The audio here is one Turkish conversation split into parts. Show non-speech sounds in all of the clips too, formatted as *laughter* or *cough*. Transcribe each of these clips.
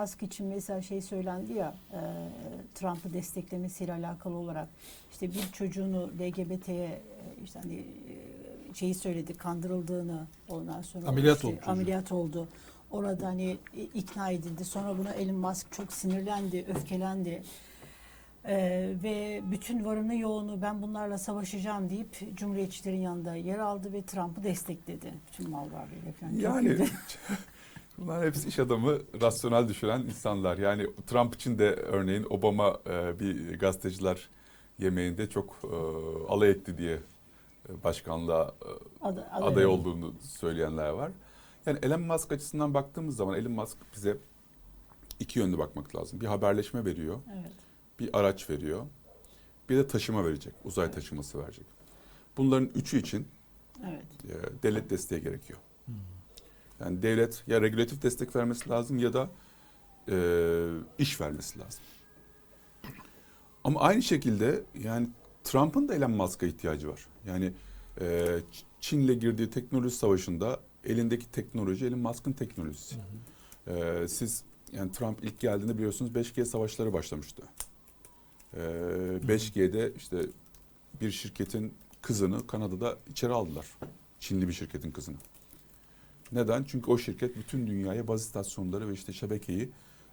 Musk için mesela şey söylendi ya e, Trump'ı desteklemesiyle alakalı olarak işte bir çocuğunu LGBT'ye e, işte hani e, şeyi söyledi kandırıldığını ondan sonra Ameliyat işte oldu çocuğu. ameliyat oldu. Orada hani ikna edildi. Sonra buna Elon Musk çok sinirlendi, öfkelendi. Ee, ve bütün varını yoğunu ben bunlarla savaşacağım deyip Cumhuriyetçilerin yanında yer aldı ve Trump'ı destekledi. Bütün mal varlığıyla falan. Yani. *laughs* bunlar hepsi iş adamı, rasyonel düşünen insanlar. Yani Trump için de örneğin Obama e, bir gazeteciler yemeğinde çok e, alay etti diye e, başkanlığa e, adı- aday olduğunu söyleyenler var. Yani Elon Musk açısından baktığımız zaman Elon Musk bize iki yönlü bakmak lazım. Bir haberleşme veriyor, Evet. bir araç veriyor, bir de taşıma verecek, uzay taşıması verecek. Bunların üçü için Evet. e, devlet desteği gerekiyor. Yani devlet ya regülatif destek vermesi lazım ya da e, iş vermesi lazım. Ama aynı şekilde yani Trump'ın da Elon Musk'a ihtiyacı var. Yani e, Çin'le girdiği teknoloji savaşında elindeki teknoloji Elon Musk'ın teknolojisi. E, siz yani Trump ilk geldiğinde biliyorsunuz 5G savaşları başlamıştı. E, 5G'de işte bir şirketin kızını Kanada'da içeri aldılar. Çinli bir şirketin kızını. Neden? Çünkü o şirket bütün dünyaya baz istasyonları ve işte şebekeyi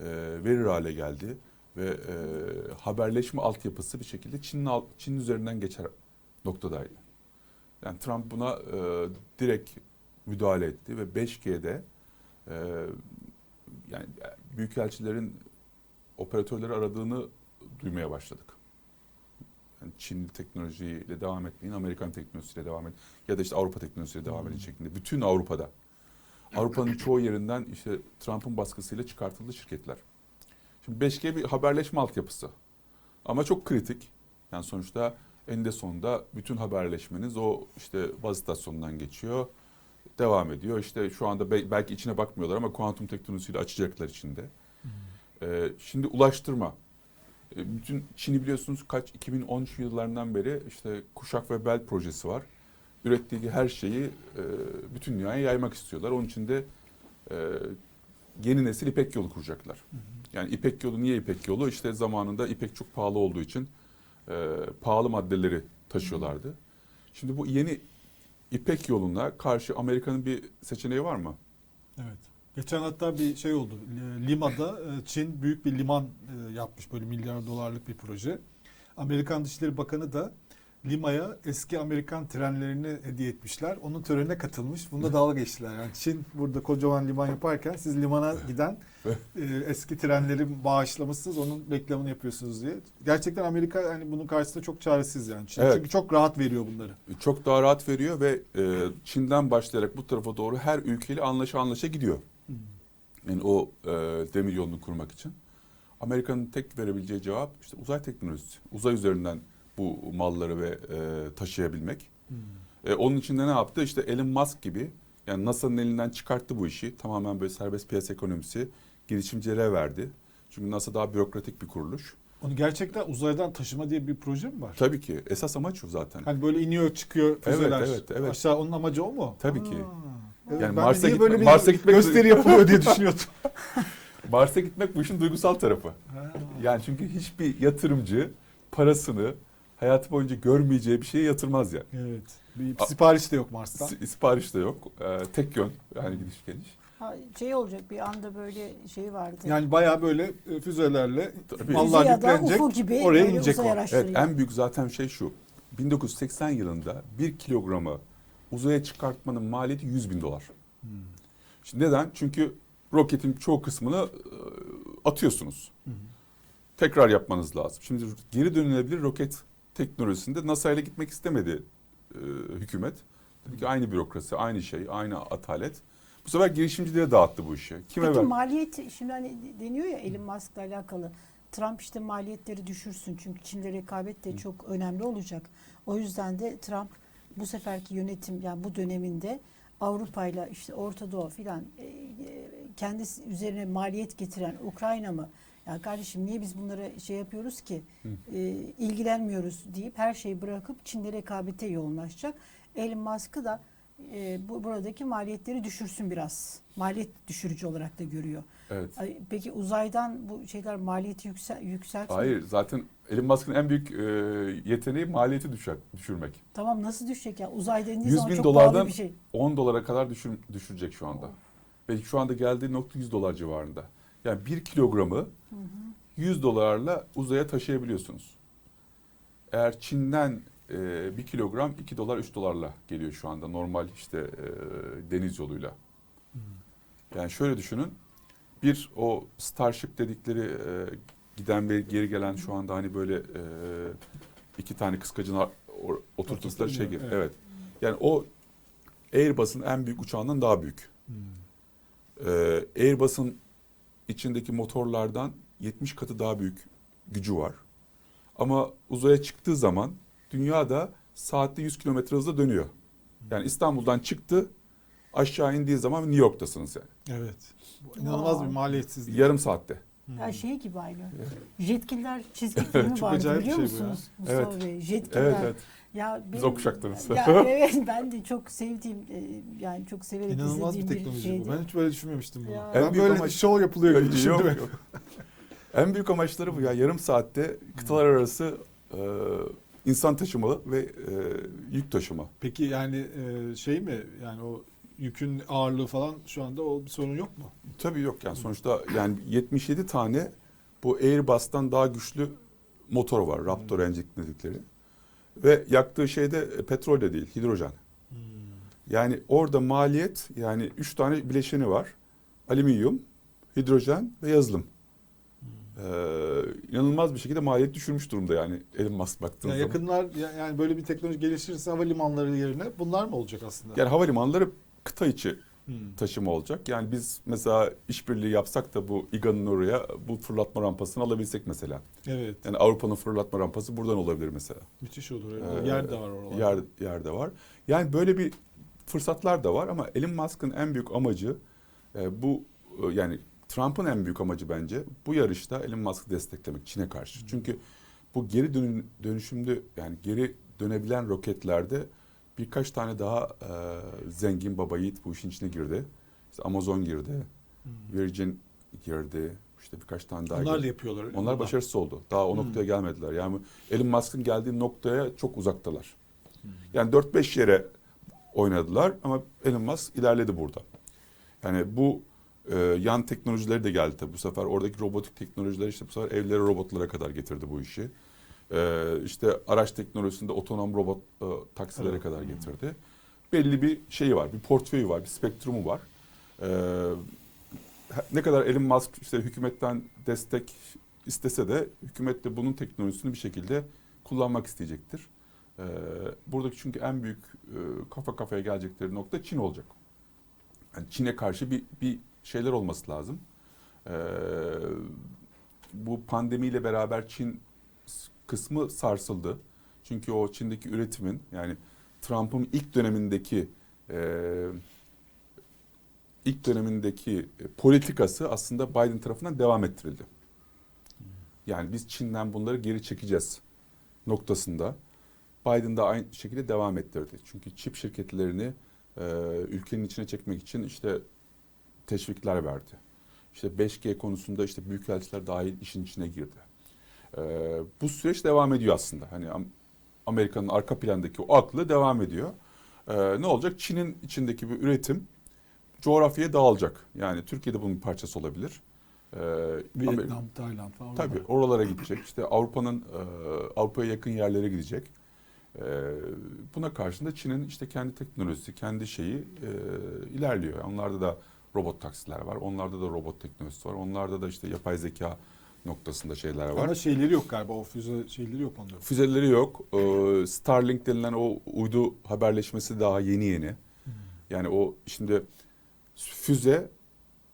e, verir hale geldi ve e, haberleşme altyapısı bir şekilde Çin'in Çin'in üzerinden geçer noktadaydı. Yani Trump buna e, direkt müdahale etti ve 5G'de e, yani büyükelçilerin operatörleri aradığını duymaya başladık. Yani Çin teknolojiyle devam etmeyin, Amerikan teknolojisiyle devam edin ya da işte Avrupa teknolojisiyle devam edin şeklinde. Bütün Avrupa'da. Avrupa'nın çoğu yerinden işte Trump'ın baskısıyla çıkartıldı şirketler. Şimdi 5G bir haberleşme altyapısı. Ama çok kritik. Yani sonuçta eninde sonunda bütün haberleşmeniz o işte baz istasyonundan geçiyor. Devam ediyor. İşte şu anda be- belki içine bakmıyorlar ama kuantum teknolojisiyle açacaklar içinde. Ee, şimdi ulaştırma. Ee, bütün Çin'i biliyorsunuz kaç 2013 yıllarından beri işte Kuşak ve Bel projesi var. Ürettiği her şeyi e, bütün dünyaya yaymak istiyorlar. Onun için de e, yeni nesil İpek yolu kuracaklar. Yani İpek yolu niye İpek yolu? İşte zamanında İpek çok pahalı olduğu için e, pahalı maddeleri taşıyorlardı. Şimdi bu yeni İpek yoluna karşı Amerika'nın bir seçeneği var mı? Evet. Geçen hatta bir şey oldu. Lima'da Çin büyük bir liman yapmış böyle milyar dolarlık bir proje. Amerikan Dışişleri Bakanı da Lima'ya eski Amerikan trenlerini hediye etmişler. Onun törenine katılmış. Bunda dalga geçtiler. Yani Çin burada kocaman liman yaparken siz limana giden *laughs* e, eski trenleri bağışlamışsınız. Onun reklamını yapıyorsunuz diye. Gerçekten Amerika hani bunun karşısında çok çaresiz yani. Çin Evet. çünkü çok rahat veriyor bunları. Çok daha rahat veriyor ve e, Çin'den başlayarak bu tarafa doğru her ülkeyle anlaşa anlaşa gidiyor. Yani o e, demir yolunu kurmak için. Amerika'nın tek verebileceği cevap işte uzay teknolojisi. Uzay üzerinden bu malları ve e, taşıyabilmek. E, onun için de ne yaptı? İşte Elon Musk gibi yani NASA'nın elinden çıkarttı bu işi. Tamamen böyle serbest piyasa ekonomisi girişimcilere verdi. Çünkü NASA daha bürokratik bir kuruluş. Onu gerçekten uzaydan taşıma diye bir proje mi var? Tabii ki esas amaç o zaten. Hani böyle iniyor çıkıyor füzeler. Evet, evet, evet. Aşağı onun amacı o mu? Tabii ki. Evet, Yani Mars'a niye gitme- böyle bir Mars'a gitmek- gösteri yapılıyor diye düşünüyordum. *laughs* *laughs* Mars'a gitmek bu işin duygusal tarafı. Yani çünkü hiçbir yatırımcı parasını hayatı boyunca görmeyeceği bir şeye yatırmaz yani. evet. Bir sipariş de yok Mars'tan. Si- Sipariş de yok. Ee, tek yön yani gidiş geliş. Ha, şey olacak bir anda böyle şey vardı. Yani bayağı böyle e, füzelerle Tabii. mallar Füze ya da yüklenecek. UFO gibi oraya böyle inecek uzay o. Evet en büyük zaten şey şu. 1980 yılında bir kilogramı uzaya çıkartmanın maliyeti 100 bin dolar. Hmm. Şimdi neden? Çünkü roketin çoğu kısmını e, atıyorsunuz. Hı hı. Tekrar yapmanız lazım. Şimdi geri dönülebilir roket teknolojisinde NASA ile gitmek istemedi e, hükümet. Dedi ki aynı bürokrasi, aynı şey, aynı atalet. Bu sefer girişimcilere dağıttı bu işi. Kime Peki ver? maliyet şimdi hani deniyor ya Elon Musk'la alakalı. Trump işte maliyetleri düşürsün çünkü Çin'le rekabet de çok önemli olacak. O yüzden de Trump bu seferki yönetim yani bu döneminde Avrupa'yla işte Orta Doğu filan e, e, kendisi üzerine maliyet getiren Ukrayna mı? Ya kardeşim niye biz bunlara şey yapıyoruz ki e, ilgilenmiyoruz deyip her şeyi bırakıp Çin'le rekabete yoğunlaşacak. Elon Musk'ı da e, bu buradaki maliyetleri düşürsün biraz. Maliyet düşürücü olarak da görüyor. Evet. Ay, Peki uzaydan bu şeyler maliyeti yüksel, yükseltmiyor. Hayır zaten Elon Musk'ın en büyük e, yeteneği maliyeti düşer, düşürmek. Tamam nasıl düşecek ya? Uzay dendiği 100 zaman bin çok dolardan pahalı bir şey. 10 dolara kadar düşür, düşürecek şu anda. Ve şu anda geldiği nokta 100 dolar civarında. Yani 1 kilogramı 100 dolarla uzaya taşıyabiliyorsunuz. Eğer Çin'den e, 1 kilogram 2 dolar 3 dolarla geliyor şu anda normal işte e, deniz yoluyla. Yani şöyle düşünün. Bir o Starship dedikleri e, giden ve geri gelen şu anda hani böyle e, iki tane kıskacın oturttukları şey gibi. Evet. Evet. Yani o Airbus'un en büyük uçağından daha büyük. Hmm. Ee, Airbus'un içindeki motorlardan 70 katı daha büyük gücü var. Ama uzaya çıktığı zaman dünyada saatte 100 kilometre hızla dönüyor. Yani İstanbul'dan çıktı aşağı indiği zaman New York'tasınız yani. Evet. Bu inanılmaz Vay. bir maliyetsizlik. Yarım saatte. Ya şey gibi aynı. Jetgiller çizgi filmi vardı biliyor şey musunuz? Mustafa Evet. Bey. Jetgiller. Evet evet. Ya Biz benim- o kuşaklarız. Ya *laughs* evet ben de çok sevdiğim e, yani çok severek İnanılmaz bir teknoloji şeydi. bu. Ben hiç böyle düşünmemiştim bunu. Ya. Ben En büyük böyle amaç- şov yapılıyor gibi Yok, düşündüm. yok. *laughs* En büyük amaçları bu ya. Yarım saatte kıtalar arası e, insan taşıma ve e, yük taşıma. Peki yani e, şey mi yani o yükün ağırlığı falan şu anda o bir sorun yok mu? Tabii yok yani sonuçta yani 77 tane bu Airbus'tan daha güçlü motor var. Raptor engine dedikleri. Ve yaktığı şey de e, petrol de değil, hidrojen. Yani orada maliyet yani 3 tane bileşeni var. Alüminyum, hidrojen ve yazılım. Ee, inanılmaz bir şekilde maliyet düşürmüş durumda yani Elon Musk baktığınız Yani zaman. yakınlar ya- yani böyle bir teknoloji gelişirse havalimanları yerine bunlar mı olacak aslında? Yani havalimanları kıta içi Hmm. Taşıma olacak. Yani biz mesela işbirliği yapsak da bu İGA'nın oraya bu fırlatma rampasını alabilsek mesela. Evet. Yani Avrupa'nın fırlatma rampası buradan olabilir mesela. Müthiş olur. Ee. Yer de var oralarda. Yer, yerde var. Yani böyle bir fırsatlar da var ama Elon Musk'ın en büyük amacı e, bu e, yani Trump'ın en büyük amacı bence bu yarışta Elon Musk'ı desteklemek Çin'e karşı. Çünkü bu geri dönün, dönüşümlü yani geri dönebilen roketlerde birkaç tane daha e, zengin baba yiğit bu işin içine girdi. İşte Amazon girdi, Hmm. Virgin girdi, işte birkaç tane daha Onlar girdi. da yapıyorlar. Onlar mi? başarısız oldu. Daha o Hmm. noktaya gelmediler. Yani Elon Musk'ın geldiği noktaya çok uzaktalar. Hmm. Yani 4-5 yere oynadılar ama Elon Musk ilerledi burada. Yani bu e, yan teknolojileri de geldi tabii bu sefer. Oradaki robotik teknolojiler işte bu sefer evlere robotlara kadar getirdi bu işi. E, işte araç teknolojisinde otonom robot e, taksilere Evet. kadar getirdi. Belli bir şeyi var, bir portföyü var, bir spektrumu var. E, ne kadar Elon Musk işte hükümetten destek istese de hükümet de bunun teknolojisini bir şekilde kullanmak isteyecektir. Ee, buradaki çünkü en büyük e, kafa kafaya gelecekleri nokta Çin olacak. Yani Çin'e karşı bir, bir şeyler olması lazım. Ee, bu pandemiyle beraber Çin kısmı sarsıldı. Çünkü o Çin'deki üretimin yani Trump'ın ilk dönemindeki e, ilk dönemindeki politikası aslında Biden tarafından devam ettirildi. Yani biz Çin'den bunları geri çekeceğiz noktasında. Biden da aynı şekilde devam ettirdi. Çünkü çip şirketlerini e, ülkenin içine çekmek için işte teşvikler verdi. İşte 5G konusunda işte büyükelçiler dahil işin içine girdi. E, bu süreç devam ediyor aslında. Hani Am- Amerika'nın arka plandaki o aklı devam ediyor. E, ne olacak? Çin'in içindeki bir üretim coğrafyaya dağılacak. Yani Türkiye'de bunun bir parçası olabilir. E, Amer- Vietnam, Tayland falan. Tabii oralar. oralara gidecek. İşte Avrupa'nın e, Avrupa'ya yakın yerlere gidecek. E, buna karşında Çin'in işte kendi teknolojisi, kendi şeyi e, ilerliyor. Onlarda da robot taksiler var. Onlarda da robot teknolojisi var. Onlarda da işte yapay zeka noktasında şeyler var. Ama şeyleri yok galiba o füze şeyleri yok onların. Füzeleri yok. E, Starlink denilen o uydu haberleşmesi daha yeni yeni. Yani o şimdi füze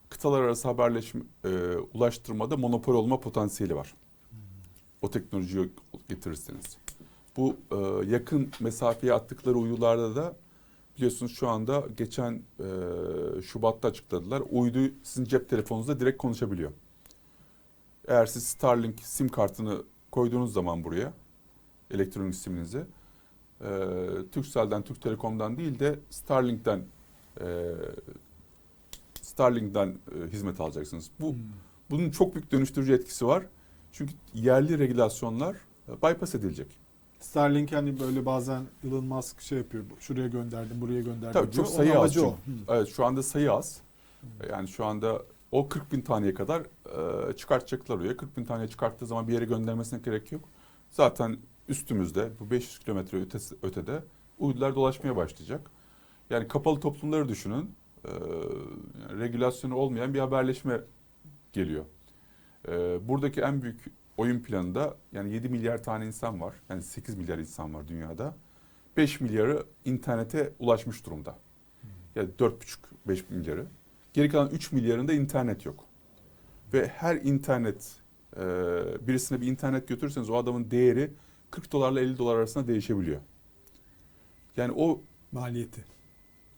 kıtalar arası haberleşme e, ulaştırmada monopol olma potansiyeli var. O teknolojiyi getirirseniz. Bu e, yakın mesafeye attıkları uydularda da biliyorsunuz şu anda geçen e, Şubat'ta açıkladılar. Uydu sizin cep telefonunuzda direkt konuşabiliyor. Eğer siz Starlink sim kartını koyduğunuz zaman buraya elektronik siminize e, Turkcell'den, Türk Telekom'dan değil de Starlink'ten e, Starlink'ten e, hizmet alacaksınız. Bu Hmm. bunun çok büyük dönüştürücü etkisi var. Çünkü yerli regülasyonlar e, bypass edilecek. Starlink hani böyle bazen Elon Musk şey yapıyor. Şuraya gönderdim, buraya gönderdim Tabii diyor. çok Onun sayı az amacı çünkü. o. Hmm. Evet şu anda sayı az. Yani şu anda o 40 bin taneye kadar e, çıkartacaklar oraya. 40 bin tane çıkarttığı zaman bir yere göndermesine gerek yok. Zaten üstümüzde bu 500 kilometre ötesi, ötede uydular dolaşmaya başlayacak. Yani kapalı toplumları düşünün. E, yani regülasyonu olmayan bir haberleşme geliyor. E, buradaki en büyük oyun planında yani 7 milyar tane insan var. Yani 8 milyar insan var dünyada. 5 milyarı internete ulaşmış durumda. Yani 4,5-5 milyarı. Geri kalan 3 milyarında internet yok. Ve her internet e, birisine bir internet götürürseniz o adamın değeri 40 dolarla 50 dolar arasında değişebiliyor. Yani o Maliyeti.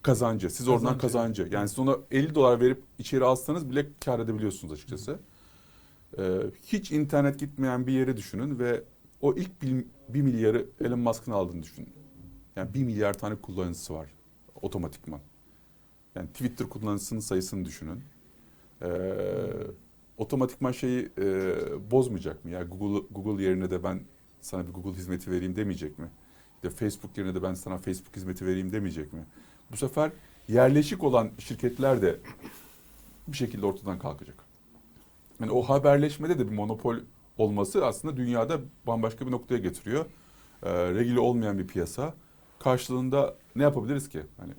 kazancı, siz oradan Kazancı. kazancı. Yani siz ona 50 dolar verip içeri alsanız bile kar edebiliyorsunuz açıkçası. Ee, hiç internet gitmeyen bir yere düşünün ve o ilk 1 milyarı Elon Musk'ın aldığını düşünün. Yani 1 milyar tane kullanıcısı var otomatikman. Yani Twitter kullanıcısının sayısını düşünün. Ee, otomatikman şeyi e, bozmayacak mı? Ya Google Google yerine de ben sana bir Google hizmeti vereyim demeyecek mi? Ya Facebook yerine de ben sana Facebook hizmeti vereyim demeyecek mi? Bu sefer yerleşik olan şirketler de bir şekilde ortadan kalkacak. Yani o haberleşmede de bir monopol olması aslında dünyada bambaşka bir noktaya getiriyor. Ee, regüle olmayan bir piyasa. Karşılığında ne yapabiliriz ki? Hani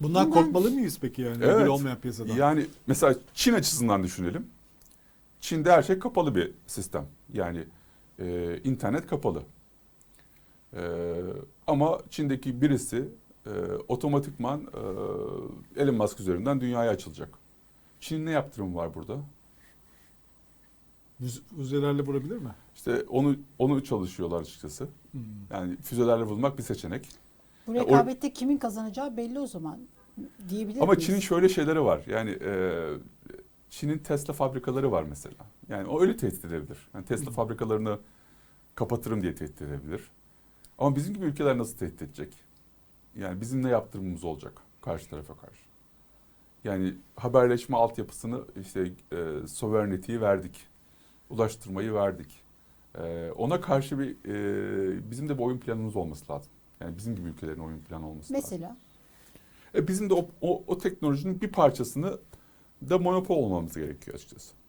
Bundan Bundan- korkmalı mıyız peki yani? Evet. Regül olmayan piyasadan. Yani mesela Çin açısından düşünelim. Çin'de her şey kapalı bir sistem. Yani e, internet kapalı. E, ama Çin'deki birisi e, otomatikman e, Elon Musk üzerinden dünyaya açılacak. Çin'in ne yaptırımı var burada? Füz- Füzelerle vurabilir mi? İşte onu onu çalışıyorlar açıkçası. Hmm. Yani füzelerle vurmak bir seçenek. Bu Ya o- rekabette kimin kazanacağı belli o zaman diyebilir Ama miyiz? Çin'in şöyle şeyleri var. Yani e, Çin'in Tesla fabrikaları var mesela. Yani o öyle tehdit edebilir. Yani Tesla fabrikalarını kapatırım diye tehdit edebilir. Ama bizim gibi ülkeler nasıl tehdit edecek? Yani bizim ne yaptırımımız olacak karşı tarafa karşı? Yani haberleşme altyapısını işte e, sovereignty'yi verdik. Ulaştırmayı verdik. E, ona karşı bir e, bizim de bir oyun planımız olması lazım. Yani bizim gibi ülkelerin oyun planı olması lazım. Mesela E bizim de o, o, o teknolojinin bir parçasını da monopol olmamız gerekiyor açıkçası.